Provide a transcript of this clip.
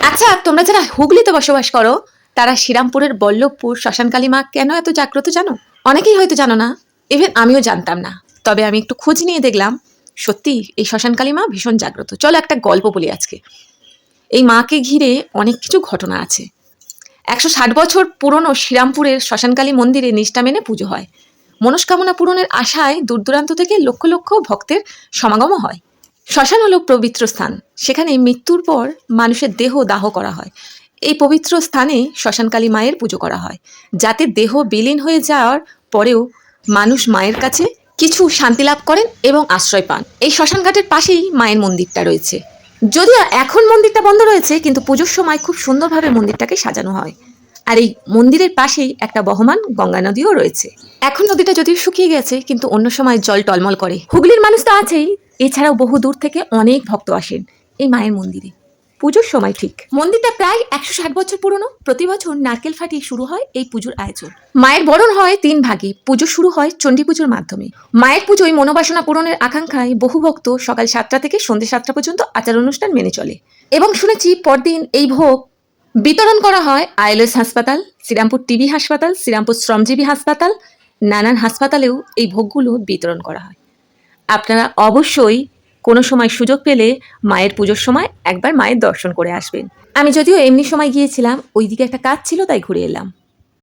আচ্ছা তোমরা যারা হুগলিতে বসবাস করো, তারা শ্রীরামপুরের বল্লভপুর শ্মশানকালী মা কেন এত জাগ্রত জানো? অনেকেই হয়তো জানো না ইভেন আমিও জানতাম না। তবে আমি একটু খোঁজ নিয়ে দেখলাম, সত্যি এই শ্মশানকালী মা ভীষণ জাগ্রত। চলো একটা গল্প বলি আজকে। এই মাকে ঘিরে অনেক কিছু ঘটনা আছে। একশো ষাট বছর পুরনো শ্রীরামপুরের শ্মশানকালী মন্দিরে নিষ্ঠা মেনে পুজো হয়। মনস্কামনা পূরণের আশায় দূর দূরান্ত থেকে লক্ষ লক্ষ ভক্তের সমাগমও হয়। শ্মশান হলো পবিত্র স্থান। সেখানে মৃত্যুর পর মানুষের দেহ দাহ করা হয়। এই পবিত্র স্থানে শ্মশানকালী মায়ের পুজো করা হয়। যাতে দেহ বিলীন হয়ে যাওয়ার পরেও মানুষ মায়ের কাছে কিছু শান্তি লাভ করেন এবং আশ্রয় পান। এই শ্মশানঘাটের পাশেই মায়ের মন্দিরটা রয়েছে। যদিও এখন মন্দিরটা বন্ধ রয়েছে, কিন্তু পুজোর সময় খুব সুন্দরভাবে মন্দিরটাকে সাজানো হয়। আর এই মন্দিরের পাশেই একটা বহমান গঙ্গা নদীও রয়েছে। এখন নদীটা যদিও শুকিয়ে গেছে, কিন্তু অন্য সময় জল টলমল করে। হুগলির মানুষ তো আছেই। এছাড়াও বহু দূর থেকে অনেক ভক্ত আসেন এই মায়ের মন্দিরে। পুজোর সময় ঠিক। মন্দিরটা প্রায় একশো ষাট বছর পুরনো। প্রতি বছর নারকেল ফাটিয়ে শুরু হয় এই পুজোর আয়োজন। মায়ের বরণ হয় তিন ভাগে। পুজো শুরু হয় চণ্ডী পুজোর মাধ্যমে। মায়ের পুজোয় মনোবাসনা পূরণের আকাঙ্ক্ষায় বহু ভক্ত সকাল সাতটা থেকে সন্ধ্যে সাতটা পর্যন্ত আচার অনুষ্ঠান মেনে চলে। এবং শুনেছি পরদিন এই ভোগ বিতরণ করা হয় আইএলএস হাসপাতাল, শ্রীরামপুর টিবি হাসপাতাল, শ্রীরামপুর শ্রমজীবী হাসপাতাল, নানান হাসপাতালেও এই ভোগগুলো বিতরণ করা হয়। আপনারা অবশ্যই কোনো সময় সুযোগ পেলে মায়ের পুজোর সময় একবার মায়ের দর্শন করে আসবেন। আমি যদিও এমনি সময় গিয়েছিলাম, ওইদিকে একটা কাজ ছিল, তাই ঘুরে এলাম।